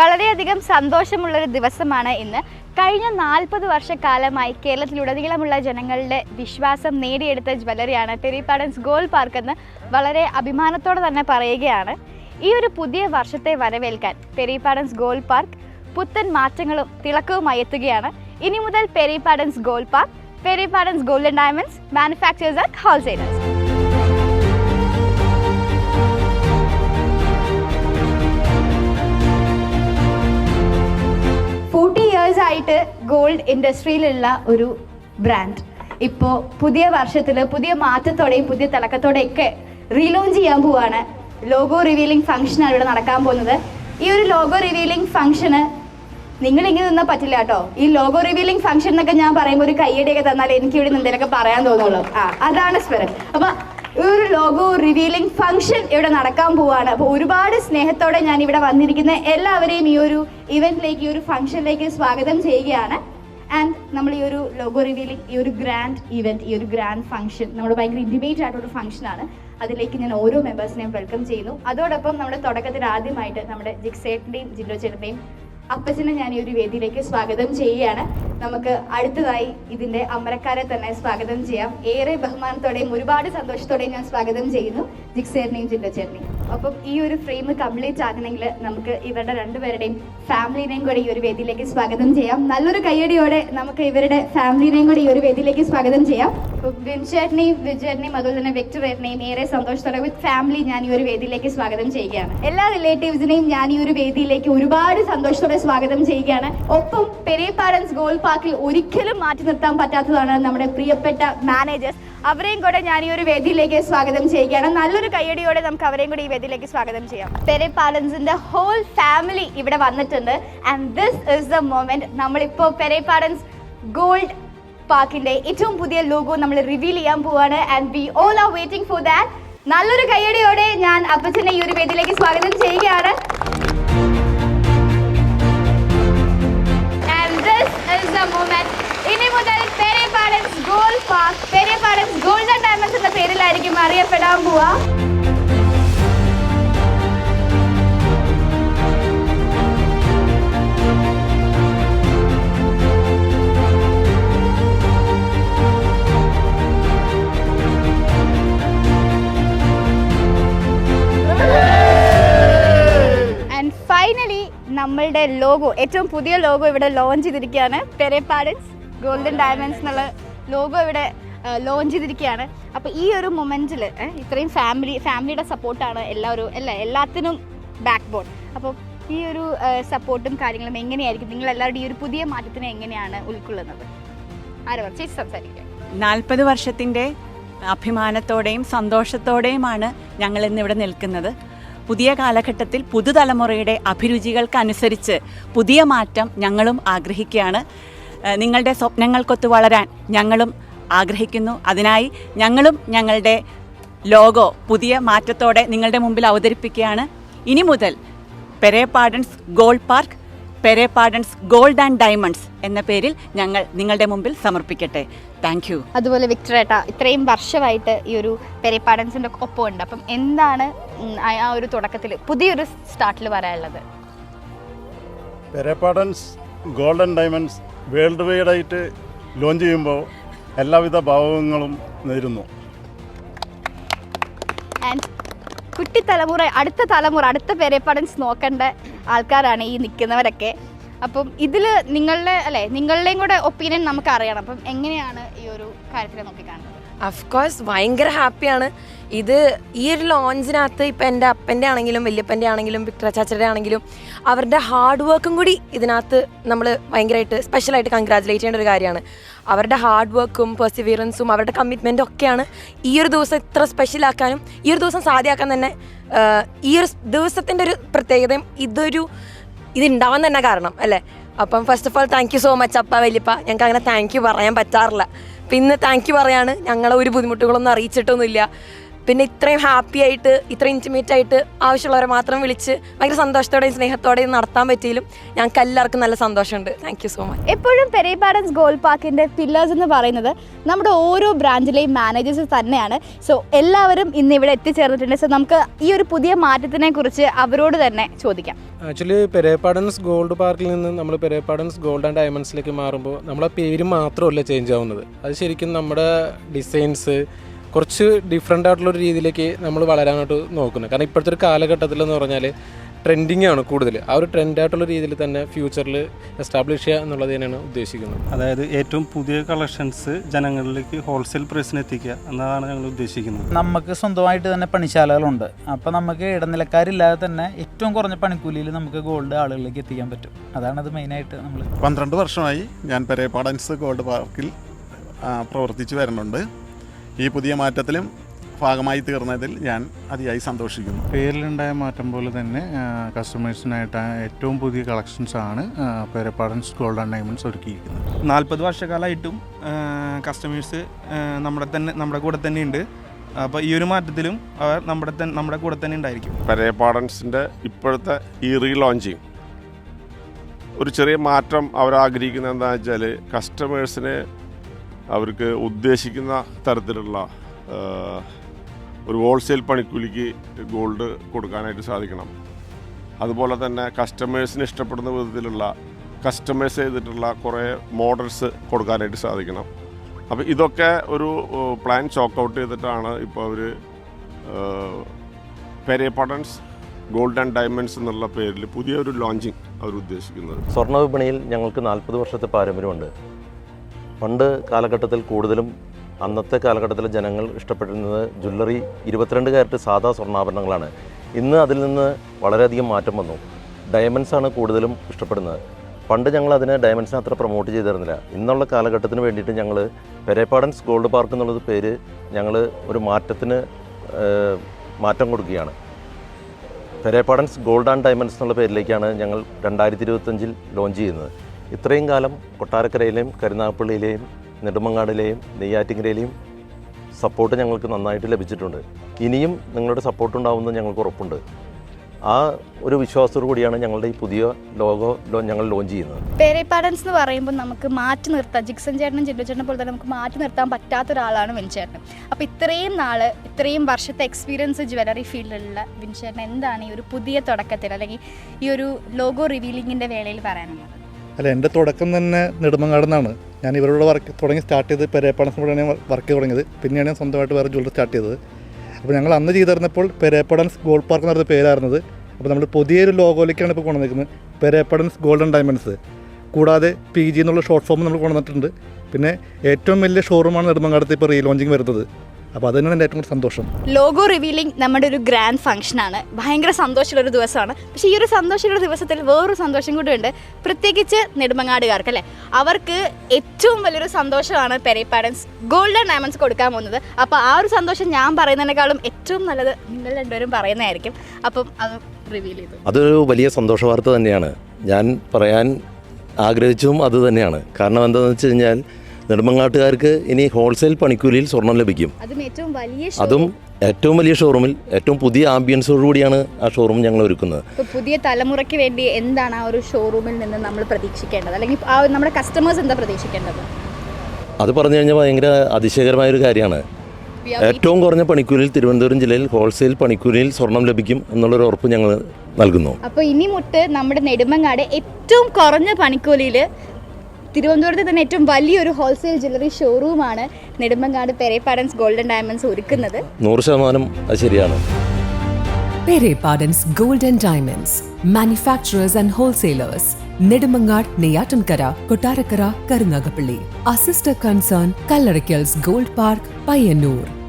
വളരെയധികം സന്തോഷമുള്ളൊരു ദിവസമാണ് ഇന്ന്. കഴിഞ്ഞ നാൽപ്പത് വർഷക്കാലമായി കേരളത്തിലുടനീളമുള്ള ജനങ്ങളുടെ വിശ്വാസം നേടിയെടുത്ത ജ്വല്ലറിയാണ് പെരിപ്പാടൻസ് ഗോൾഡ് പാർക്ക് എന്ന് വളരെ അഭിമാനത്തോടെ തന്നെ പറയുകയാണ്. ഈ ഒരു പുതിയ വർഷത്തെ വരവേൽക്കാൻ പെരിപ്പാടൻസ് ഗോൾഡ് പാർക്ക് പുത്തൻ മാറ്റങ്ങളും തിളക്കവുമായി എത്തുകയാണ്. ഇനി മുതൽ Perippadans gold park Perippadans golden diamonds manufacturers and wholesalers. ആയിട്ട് ഗോൾഡ് ഇൻഡസ്ട്രിയിലുള്ള ഒരു ബ്രാൻഡ് ഇപ്പോൾ പുതിയ വർഷത്തിൽ പുതിയ മാറ്റത്തോടെയും പുതിയ തിളക്കത്തോടെയൊക്കെ റീലോഞ്ച് ചെയ്യാൻ പോവാണ് ലോഗോ റിവീലിംഗ് ഫംഗ്ഷനാണ് ഇവിടെ നടക്കാൻ പോകുന്നത്. ഈ ഒരു ലോഗോ റിവീലിംഗ് ഫംഗ്ഷന് നിങ്ങൾ ഇങ്ങനെ നിന്നാൽ പറ്റില്ല കേട്ടോ. ഈ ലോഗോ റിവീലിംഗ് ഫംഗ്ഷൻ എന്നൊക്കെ ഞാൻ പറയുമ്പോൾ ഒരു കയ്യടിയൊക്കെ തന്നാൽ എനിക്ക് ഇവിടെ എന്തെങ്കിലുമൊക്കെ പറയാൻ തോന്നുള്ളൂ. ആ അതാണ് സ്പിരിറ്റ് അപ്പൊ ഒരു ലോഗോ റിവീലിംഗ് ഫംഗ്ഷൻ ഇവിടെ നടക്കാൻ പോവാണ്. അപ്പോൾ ഒരുപാട് സ്നേഹത്തോടെ ഞാൻ ഇവിടെ വന്നിരിക്കുന്ന എല്ലാവരെയും ഈ ഒരു ഇവന്റിലേക്ക് ഈ ഒരു ഫംഗ്ഷനിലേക്ക് സ്വാഗതം ചെയ്യുകയാണ്. ആൻഡ് നമ്മൾ ഈ ഒരു ലോഗോ റിവീലിംഗ് ഈ ഒരു ഗ്രാൻഡ് ഇവന്റ് ഈ ഒരു ഗ്രാൻഡ് ഫംഗ്ഷൻ നമ്മൾ ഭയങ്കര ഇന്റിമേറ്റ് ആയിട്ടൊരു ഫംഗ്ഷനാണ് അതിലേക്ക് ഞാൻ ഓരോ മെമ്പേഴ്സിനെയും വെൽക്കം ചെയ്യുന്നു. അതോടൊപ്പം നമ്മുടെ തുടക്കത്തിൽ ആദ്യമായിട്ട് നമ്മുടെ ജിക്സേട്ടിന്റെയും ജില്ലോ ചേട്ടന്റെയും അപ്പച്ചനെ ഞാൻ ഈ ഒരു വേദിയിലേക്ക് സ്വാഗതം ചെയ്യുകയാണ്. നമുക്ക് അടുത്തതായി ഇതിന്റെ അമരക്കാരെ തന്നെ സ്വാഗതം ചെയ്യാം. ഏറെ ബഹുമാനത്തോടെയും ഒരുപാട് സന്തോഷത്തോടെയും ഞാൻ സ്വാഗതം ചെയ്യുന്നു. ജിക്സേറിനെയും ജില്ലച്ചേറിനെയും. അപ്പം ഈ ഒരു ഫ്രെയിം കംപ്ലീറ്റ് ആകണമെങ്കിൽ നമുക്ക് ഇവരുടെ രണ്ടുപേരുടെയും ഫാമിലിനെയും കൂടി ഈ ഒരു വേദിയിലേക്ക് സ്വാഗതം ചെയ്യാം. നല്ലൊരു കയ്യടിയോടെ നമുക്ക് ഇവരുടെ ഫാമിലിനെയും കൂടി ഈ ഒരു വേദിയിലേക്ക് സ്വാഗതം ചെയ്യാം. അപ്പം വിൻചേട്ടനെയും വിജയേട്ടനെയും അതുപോലെ തന്നെ വെക്ടറേട്ടനെയും ഏറെ സന്തോഷത്തോടെ വിത്ത് ഫാമിലി ഞാൻ ഈ ഒരു വേദിയിലേക്ക് സ്വാഗതം ചെയ്യുകയാണ്. എല്ലാ റിലേറ്റീവ്സിനെയും ഞാൻ ഈ ഒരു വേദിയിലേക്ക് ഒരുപാട് സന്തോഷത്തോടെ സ്വാഗതം ചെയ്യുകയാണ്. ഒപ്പം പെരേപാരൻസ് ഗോൾ പാർക്കിൽ ഒരിക്കലും മാറ്റി നിർത്താൻ പറ്റാത്തതാണ് നമ്മുടെ പ്രിയപ്പെട്ട മാനേജേഴ്സ് അവരെയും കൂടെ ഞാൻ ഈ ഒരു വേദിയിലേക്ക് സ്വാഗതം ചെയ്യുകയാണ്. നല്ലൊരു കയ്യടിയോടെ നമുക്ക് അവരെയും കൂടി ഈ വേദിയിലേക്ക് സ്വാഗതം ചെയ്യാം. പെരെ പാലൻസിന്റെ ഹോൾ ഫാമിലി ഇവിടെ വന്നിട്ടുണ്ട്. And this is the moment നമ്മളിപ്പോൾ പെരെ പാലൻസ് ഗോൾഡ് പാർക്കിന്റെ ഏറ്റവും പുതിയ ലോഗോ നമ്മൾ റിവീൽ ചെയ്യാൻ പോവാണ്. And we all are waiting for that നല്ലൊരു കയ്യടിയോടെ ഞാൻ അപ്പച്ചനെ ഈ ഒരു വേദിയിലേക്ക് സ്വാഗതം ചെയ്യുകയാണ്. പേരിലായിരിക്കും അറിയപ്പെടാൻ പോവാ. ഫൈനലി നമ്മളുടെ ലോഗോ ഏറ്റവും പുതിയ ലോഗോ ഇവിടെ ലോഞ്ച് ചെയ്തിരിക്കുകയാണ്. പെരേ പാഡൻസ് ഗോൾഡൻ ഡയമണ്ട്സ് എന്നുള്ള ലോഗോ ഇവിടെ ലോഞ്ച് ചെയ്തിരിക്കുകയാണ്. അപ്പോൾ ഈ ഒരു മൊമെന്റിൽ ഇത്രയും ഫാമിലി ഫാമിലിയുടെ സപ്പോർട്ടാണ് എല്ലാവരും അല്ല എല്ലാത്തിനും ബാക്ക് ബോൺ അപ്പോൾ ഈ ഒരു സപ്പോർട്ടും കാര്യങ്ങളും എങ്ങനെയായിരിക്കും? നിങ്ങൾ എല്ലാവരുടെയും ഈ ഒരു പുതിയ മാറ്റത്തിനെ എങ്ങനെയാണ് ഉൾക്കൊള്ളുന്നത്? ആരോ ചേച്ചി സംസാരിക്കുക നാൽപ്പത് വർഷത്തിന്റെ അഭിമാനത്തോടെയും സന്തോഷത്തോടെയുമാണ് ഞങ്ങൾ ഇന്നിവിടെ നിൽക്കുന്നത്. പുതിയ കാലഘട്ടത്തിൽ പുതുതലമുറയുടെ അഭിരുചികൾക്കനുസരിച്ച് പുതിയ മാറ്റം ഞങ്ങളും ആഗ്രഹിക്കുകയാണ്. നിങ്ങളുടെ സ്വപ്നങ്ങൾക്കൊത്ത് വളരാൻ ഞങ്ങളും ആഗ്രഹിക്കുന്നു. അതിനായി ഞങ്ങളും ഞങ്ങളുടെ ലോഗോ പുതിയ മാറ്റത്തോടെ നിങ്ങളുടെ മുമ്പിൽ അവതരിപ്പിക്കുകയാണ്. ഇനി മുതൽ Perepadans gold park Perepadans gold and diamonds എന്ന പേരിൽ ഞങ്ങൾ നിങ്ങളുടെ മുമ്പിൽ സമർപ്പിക്കട്ടെ. Thank you. അതുപോലെ വിക്ടർ ഏട്ടാ ഇത്രയും വർഷമായിട്ട് ഈ ഒരു പെരിപ്പാടൻസിന്റെ ഒപ്പം ഉണ്ട് അപ്പം എന്താണ് ആ ഒരു തുടക്കത്തിൽ പുതിയൊരു സ്റ്റാർട്ടിൽ പറയാനുള്ളത്? Gold golden diamonds world wide ആയിട്ട് ലോഞ്ച് ചെയ്യുമ്പോൾ എല്ലാവിധ ഭാവങ്ങളും നേരുന്നു. കുട്ടി തലമുറ അടുത്ത തലമുറ അടുത്ത പെരിപ്പാടൻസ് നോക്കേണ്ട ആൾക്കാരാണ് ഈ നിൽക്കുന്നവരൊക്കെ അപ്പം ഇതിൽ നിങ്ങളുടെ അല്ലേ നിങ്ങളുടെയും കൂടെ ഒപ്പീനിയൻ നമുക്ക് അറിയണം അപ്പം എങ്ങനെയാണ് ഈ ഒരു കാര്യത്തിനെ നോക്കിക്കാണുന്നത്? അഫ്കോഴ്സ് ഭയങ്കര ഹാപ്പിയാണ് ഇത് ഈ ഒരു ലോഞ്ചിനകത്ത് ഇപ്പം എന്റെ അപ്പന്റെ ആണെങ്കിലും വല്യപ്പന്റെ ആണെങ്കിലും ചാച്ചയുടെ ആണെങ്കിലും അവരുടെ ഹാർഡ് വർക്കും കൂടി ഇതിനകത്ത് നമ്മൾ ഭയങ്കരമായിട്ട് സ്പെഷ്യലായിട്ട് കൺഗ്രാജുലേറ്റ് ചെയ്യേണ്ട ഒരു കാര്യമാണ്. അവരുടെ ഹാർഡ് വർക്കും പെർസിവിയറൻസും അവരുടെ കമ്മിറ്റ്മെന്റും ഒക്കെയാണ് ഈ ഒരു ദിവസം ഇത്ര സ്പെഷ്യലാക്കാനും ഈ ഒരു ദിവസം സാധ്യമാക്കാൻ തന്നെ ഈ ഒരു ദിവസത്തിന്റെ ഒരു പ്രത്യേകതയും ഇതൊരു ഇതുണ്ടാവാൻ തന്നെ കാരണം അല്ലേ? അപ്പം first of all thank you so much അപ്പ വലിയപ്പ. ഞങ്ങൾക്ക് അങ്ങനെ താങ്ക് യു പറയാൻ പറ്റാറില്ല. പിന്നെ താങ്ക് യു പറയാണ്. ഞങ്ങളെ ഒരു ബുദ്ധിമുട്ടുകളൊന്നും അറിയിച്ചിട്ടൊന്നുമില്ല. പിന്നെ ഇത്രയും ഹാപ്പി ആയിട്ട് ഇത്രയും ഇന്റിമേറ്റ് ആയിട്ട് ആവശ്യമുള്ളവരെ മാത്രം വിളിച്ച് ഭയങ്കര സന്തോഷത്തോടെയും സ്നേഹത്തോടെയും നടത്താൻ പറ്റിയാലും ഞങ്ങൾക്ക് എല്ലാവർക്കും നല്ല സന്തോഷമുണ്ട്. താങ്ക് യു സോ മച്ച് എപ്പോഴും പെരേപാടൻസ് ഗോൾ പാർക്കിന്റെ പില്ലേഴ്സ് എന്ന് പറയുന്നത് നമ്മുടെ ഓരോ ബ്രാഞ്ചിലെയും മാനേജേഴ്സ് തന്നെയാണ്. സോ എല്ലാവരും ഇന്ന് ഇവിടെ എത്തിച്ചേർന്നിട്ടുണ്ട്. സോ നമുക്ക് ഈ ഒരു പുതിയ മാറ്റത്തിനെ കുറിച്ച് അവരോട് തന്നെ ചോദിക്കാം. ആക്ച്വലി പെരേപ്പാടൻസ് ഗോൾഡ് പാർക്കിൽ നിന്ന് നമ്മൾ പെരേപ്പാടൻസ് ഗോൾഡ് ആൻഡ് ഡയമണ്ട്സിലേക്ക് മാറുമ്പോൾ നമ്മളെ പേര് മാത്രമല്ല ചേഞ്ച് ആവുന്നത്. അത് ശരിക്കും നമ്മുടെ ഡിസൈൻസ് കുറച്ച് ഡിഫറെന്റ് ആയിട്ടുള്ള ഒരു രീതിയിലേക്ക് നമ്മൾ വളരാനായിട്ട് നോക്കുന്നത് കാരണം ഇപ്പോഴത്തെ ഒരു കാലഘട്ടത്തിൽ എന്ന് പറഞ്ഞാൽ ട്രെൻഡിങ് ആണ് കൂടുതൽ ആ ഒരു ട്രെൻഡ് ആയിട്ടുള്ള രീതിയിൽ തന്നെ ഫ്യൂച്ചറിൽ എസ്റ്റാബ്ലിഷ് ചെയ്യുക എന്നുള്ളത് തന്നെയാണ് ഉദ്ദേശിക്കുന്നത്. അതായത് ഏറ്റവും പുതിയ കളക്ഷൻസ് ജനങ്ങളിലേക്ക് ഹോൾസെയിൽ പ്രൈസിന് എത്തിക്കുക എന്നതാണ് ഞങ്ങൾ ഉദ്ദേശിക്കുന്നത്. നമുക്ക് സ്വന്തമായിട്ട് തന്നെ പണിശാലകളുണ്ട്. അപ്പോൾ നമുക്ക് ഇടനിലക്കാരില്ലാതെ തന്നെ ഏറ്റവും കുറഞ്ഞ പണിക്കൂലിയിൽ നമുക്ക് ഗോൾഡ് ആളുകളിലേക്ക് എത്തിക്കാൻ പറ്റും. അതാണ് അതാണത് മെയിനായിട്ട് നമ്മൾ പന്ത്രണ്ട് വർഷമായി ഞാൻ പെരേപ്പാടൻസ് ഗോൾഡ് പാർക്കിൽ പ്രവർത്തിച്ചു വരുന്നുണ്ട്. ഈ പുതിയ മാറ്റത്തിലും ഭാഗമായി തീർന്നതിൽ ഞാൻ അതിയായി സന്തോഷിക്കുന്നു. പേരിലുണ്ടായ മാറ്റം പോലെ തന്നെ കസ്റ്റമേഴ്സിനായിട്ട് ഏറ്റവും പുതിയ കളക്ഷൻസ് ആണ് പേരപ്പാടൻസ് ഗോൾഡൻ ആൻഡ് ഡയമണ്ട്സ് ഒരുക്കിയിരിക്കുന്നത്. നാൽപ്പത് വർഷക്കാലമായിട്ടും കസ്റ്റമേഴ്സ് നമ്മുടെ തന്നെ നമ്മുടെ കൂടെ തന്നെ ഉണ്ട്. അപ്പോൾ ഈ ഒരു മാറ്റത്തിലും അവർ നമ്മുടെ തന്നെ നമ്മുടെ കൂടെ തന്നെ ഉണ്ടായിരിക്കും. പരേപ്പാടൻസിന്റെ ഇപ്പോഴത്തെ ഈ റീലോഞ്ചിങ് ഒരു ചെറിയ മാറ്റം അവർ ആഗ്രഹിക്കുന്നത് എന്താണെന്ന് വെച്ചാൽ കസ്റ്റമേഴ്സിന് അവർക്ക് ഉദ്ദേശിക്കുന്ന തരത്തിലുള്ള ഒരു ഹോൾസെയിൽ പണിക്കൂലിക്ക് ഗോൾഡ് കൊടുക്കാനായിട്ട് സാധിക്കണം. അതുപോലെ തന്നെ കസ്റ്റമേഴ്സിന് ഇഷ്ടപ്പെടുന്ന വിധത്തിലുള്ള കസ്റ്റമൈസ് ചെയ്തിട്ടുള്ള കുറേ മോഡൽസ് കൊടുക്കാനായിട്ട് സാധിക്കണം. അപ്പോൾ ഇതൊക്കെ ഒരു പ്ലാൻ ചോക്ക് ഔട്ട് ചെയ്തിട്ടാണ് ഇപ്പോൾ അവർ പെരേപ്പടൻസ് ഗോൾഡ് ആൻഡ് ഡയമണ്ട്സ് എന്നുള്ള പേരിൽ പുതിയൊരു ലോഞ്ചിങ് അവർ ഉദ്ദേശിക്കുന്നത് സ്വർണ വിപണിയിൽ ഞങ്ങൾക്ക് നാൽപ്പത് വർഷത്തെ പാരമ്പര്യമുണ്ട്. പണ്ട് കാലഘട്ടത്തിൽ കൂടുതലും അന്നത്തെ കാലഘട്ടത്തിൽ ജനങ്ങൾ ഇഷ്ടപ്പെട്ടിരുന്നത് ജ്വല്ലറി ഇരുപത്തിരണ്ട് കാരറ്റ് സാധാ സ്വർണാഭരണങ്ങളാണ്. ഇന്ന് അതിൽ നിന്ന് വളരെയധികം മാറ്റം വന്നു. ഡയമണ്ട്സ് ആണ് കൂടുതലും ഇഷ്ടപ്പെടുന്നത്. പണ്ട് ഞങ്ങൾ അതിനെ ഡയമണ്ട്സിനെ അത്ര പ്രൊമോട്ട് ചെയ്തിരുന്നില്ല. ഇന്നുള്ള കാലഘട്ടത്തിന് വേണ്ടിയിട്ട് ഞങ്ങൾ പെരേപ്പാടൻസ് ഗോൾഡ് പാർക്ക് എന്നുള്ളത് പേര് ഞങ്ങൾ ഒരു മാറ്റത്തിന് മാറ്റം കൊടുക്കുകയാണ്. പെരേപ്പാടൻസ് ഗോൾഡ് ആൻഡ് ഡയമണ്ട്സ് എന്നുള്ള പേരിലേക്കാണ് ഞങ്ങൾ രണ്ടായിരത്തി ഇരുപത്തഞ്ചിൽ ലോഞ്ച് ചെയ്യുന്നത്. ഇത്രയും കാലം കൊട്ടാരക്കരയിലെയും കരുനാഗപ്പള്ളിയിലെയും നെടുമങ്ങാടിലെയും നെയ്യാറ്റിങ്കരയിലെയും സപ്പോർട്ട് ഞങ്ങൾക്ക് നന്നായിട്ട് ലഭിച്ചിട്ടുണ്ട്. ഇനിയും നിങ്ങളുടെ സപ്പോർട്ട് ഉണ്ടാവുമെന്ന് ഞങ്ങൾക്ക് ഉറപ്പുണ്ട്. ആ ഒരു വിശ്വാസത്തോടു കൂടിയാണ് ഞങ്ങളുടെ ഈ പുതിയ ലോഗോ ഞങ്ങൾ ലോഞ്ച് ചെയ്യുന്നത്. പെരേപാടൻസ് എന്ന് പറയുമ്പോൾ നമുക്ക് മാറ്റി നിർത്താം. ജിക്സൻ ചേട്ടനും ജിൻഡു ചേട്ടനെ പോലെ തന്നെ നമുക്ക് മാറ്റി നിർത്താൻ പറ്റാത്ത ഒരാളാണ് വിൻചേട്ടൻ. അപ്പോൾ ഇത്രയും നാൾ ഇത്രയും വർഷത്തെ എക്സ്പീരിയൻസ് ജ്വല്ലറി ഫീൽഡിലുള്ള വിൻചേട്ടൻ എന്താണ് ഈ ഒരു പുതിയ തുടക്കത്തിൽ അല്ലെങ്കിൽ ഈ ഒരു ലോഗോ റിവീലിങ്ങിന്റെ വേളയിൽ പറയാനുള്ളത്? അല്ല എന്റെ തുടക്കം തന്നെ നെടുമങ്ങാട് നിന്നാണ് ഞാൻ ഇവരോട് വർക്ക് തുടങ്ങി സ്റ്റാർട്ട് ചെയ്ത് ഞാൻ വർക്ക് തുടങ്ങിയത്. പിന്നെയാണ് ഞാൻ സ്വന്തമായിട്ട് വേറെ ജ്വല്ലറി സ്റ്റാർട്ട് ചെയ്തത്. അപ്പോൾ ഞങ്ങൾ അന്ന് ചെയ്തിരുന്നപ്പോൾ പെരേപ്പാടൻസ് ഗോൾഡ് പാർക്ക് എന്ന് പറയുന്ന പേരായിരുന്നത്. അപ്പോൾ നമ്മൾ പുതിയൊരു ലോഗോയിലേക്കാണ് ഇപ്പോൾ കൊണ്ടുവന്നിരിക്കുന്നത്. പെരേപ്പാടൻസ് ഗോൾഡൻ ഡയമണ്ട്സ് കൂടാതെ പി ജി എന്നുള്ള ഷോർട്ട് ഫോം നമ്മൾ കൊണ്ടുവന്നിട്ടുണ്ട്. പിന്നെ ഏറ്റവും വലിയ ഷോറൂമാണ് നെടുമങ്ങാടത്ത് ഇപ്പോൾ റീലോഞ്ചിങ് വരുന്നത്. അപ്പോൾ അത് തന്നെയാണ് എന്റെ ഏറ്റവും കൂടുതൽ സന്തോഷം. ലോഗോ റിവീലിംഗ് നമ്മുടെ ഒരു ഗ്രാൻഡ് ഫംഗ്ഷനാണ് ഭയങ്കര സന്തോഷമുള്ള ഒരു ദിവസമാണ്. പക്ഷേ ഈ ഒരു സന്തോഷമുള്ള ദിവസത്തിൽ വേറൊരു സന്തോഷം കൂടി ഉണ്ട് പ്രത്യേകിച്ച് നെടുമങ്ങാടുകാർക്ക് അല്ലേ? അവർക്ക് ഏറ്റവും വലിയൊരു സന്തോഷമാണ് പെരേപ്പാരൻസ് ഗോൾഡൻ ഡയമണ്ട്സ് കൊടുക്കാൻ പോകുന്നത്. അപ്പോൾ ആ ഒരു സന്തോഷം ഞാൻ പറയുന്നതിനേക്കാളും ഏറ്റവും നല്ലത് നിങ്ങൾ രണ്ടുപേരും പറയുന്നതായിരിക്കും. അപ്പം അത് റിവീൽ ചെയ്തു. അതൊരു വലിയ സന്തോഷ വാർത്ത തന്നെയാണ്. ഞാൻ പറയാൻ ആഗ്രഹിച്ചതും അത് തന്നെയാണ്. കാരണം എന്താണെന്ന് വെച്ച് കഴിഞ്ഞാൽ നെടുമങ്ങാട്ടുകാർക്ക് ഇനി ഹോൾസെയിൽ പണിക്കൂലിയിൽ സ്വർണം ലഭിക്കും. അതും ഏറ്റവും വലിയ ഷോറൂമിൽ ഏറ്റവും പുതിയ ആംബിയൻസോടുകൂടിയാണ് ആ ഷോറൂം ഞങ്ങൾ ഒരുക്കുന്നത്. പുതിയ തലമുറയ്ക്ക് വേണ്ടി എന്താണ് ആ ഒരു ഷോറൂമിൽ നിന്ന് നമ്മൾ പ്രതീക്ഷിക്കേണ്ടത്? അല്ലെങ്കിൽ ആ നമ്മുടെ കസ്റ്റമേഴ്സ് എന്താ പ്രതീക്ഷിക്കേണ്ടത്? അത് പറഞ്ഞു കഴിഞ്ഞാൽ ഭയങ്കര അതിശയകരമായ ഒരു കാര്യമാണ് ഏറ്റവും കുറഞ്ഞ പണിക്കൂലിയിൽ തിരുവനന്തപുരം ജില്ലയിൽ ഹോൾസെയിൽ പണിക്കൂലിയിൽ സ്വർണം ലഭിക്കും എന്നുള്ളൊരു ഉറപ്പ് ഞങ്ങൾ നൽകുന്നു. അപ്പോൾ ഇനി മുട്ട് നമ്മുടെ നെടുമങ്ങാട് ഏറ്റവും കുറഞ്ഞ പണിക്കൂലിയിൽ തിരുവനന്തപുരത്ത് തന്നെ ഏറ്റവും വലിയൊരു ഹോൾസെയിൽ ജ്വല്ലറി ഷോറൂമാണ് നെടുമ്പങ്ങാട് പെരേപ്പാടൻസ് ഗോൾഡൻ ഡയമണ്ട്സ് ഒരുക്കുന്നത് നൂറ് ശതമാനം അത് ശരിയാണ് Pere Pardon's Gold and Diamonds, manufacturers and wholesalers, Nedumangad, Neyatankara, Kotarakara, Karunagapalli. Our sister concern, Kallarakkals Gold Park, Payyanur.